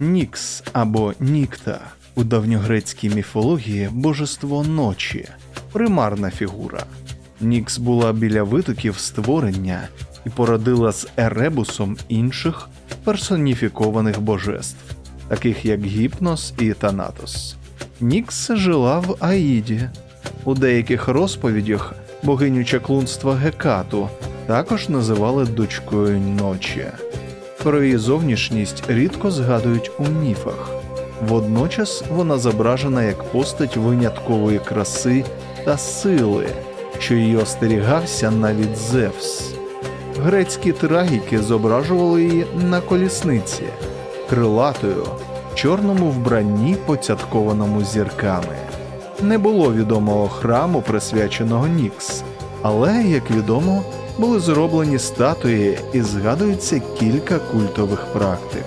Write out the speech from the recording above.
Нікс або Нікта у давньогрецькій міфології божество ночі, примарна фігура. Нікс була біля витоків створення і породила з Еребусом інших персоніфікованих божеств, таких як Гіпнос і Танатос. Нікс жила в Аїді. У деяких розповідях богиню чаклунства Гекату також називали дочкою ночі. Про її зовнішність рідко згадують у міфах. Водночас вона зображена як постать виняткової краси та сили, що її остерігався навіть Зевс. Грецькі трагіки зображували її на колісниці, крилатою, чорному вбранні, поцяткованому зірками. Не було відомого храму, присвяченого Нікс, але, як відомо, були зроблені статуї і згадується кілька культових практик.